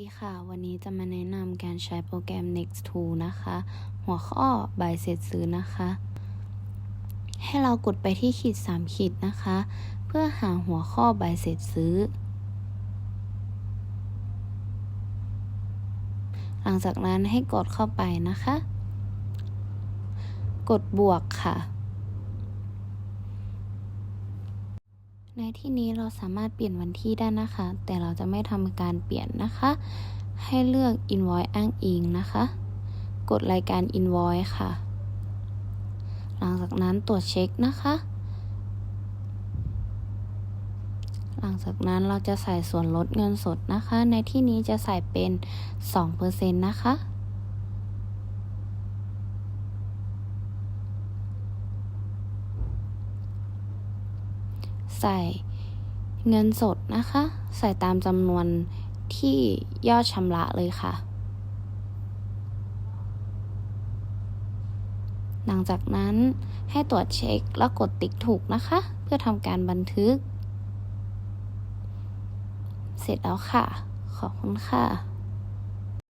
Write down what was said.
ดีค่ะ วันนี้จะมาแนะนำการใช้โปรแกรม Next to นะคะ หัวข้อใบเสร็จซื้อนะคะ ให้เรากดไปที่ขีด 3 ขีดนะคะ เพื่อหาหัวข้อใบเสร็จซื้อ หลังจากนั้นให้กดเข้าไปนะคะ กดบวกค่ะ ในที่นี้เราสามารถเปลี่ยนวันที่ได้นะคะ แต่เราจะไม่ทำการเปลี่ยนนะคะ ให้เลือก invoice อ้างอิงนะคะ กดรายการ invoice ค่ะ หลังจากนั้นตรวจเช็คนะคะ หลังจากนั้นเราจะใส่ส่วนลดเงินสดนะคะ ในที่นี้จะใส่เป็น 2%นะคะ ใส่เงินสดนะคะ ใส่ตามจำนวนที่ยอดชำระเลยค่ะ หลังจากนั้นให้ตรวจเช็คแล้วกดติ๊กถูกนะคะ เพื่อทำการบันทึก เสร็จแล้วค่ะ ขอบคุณค่ะ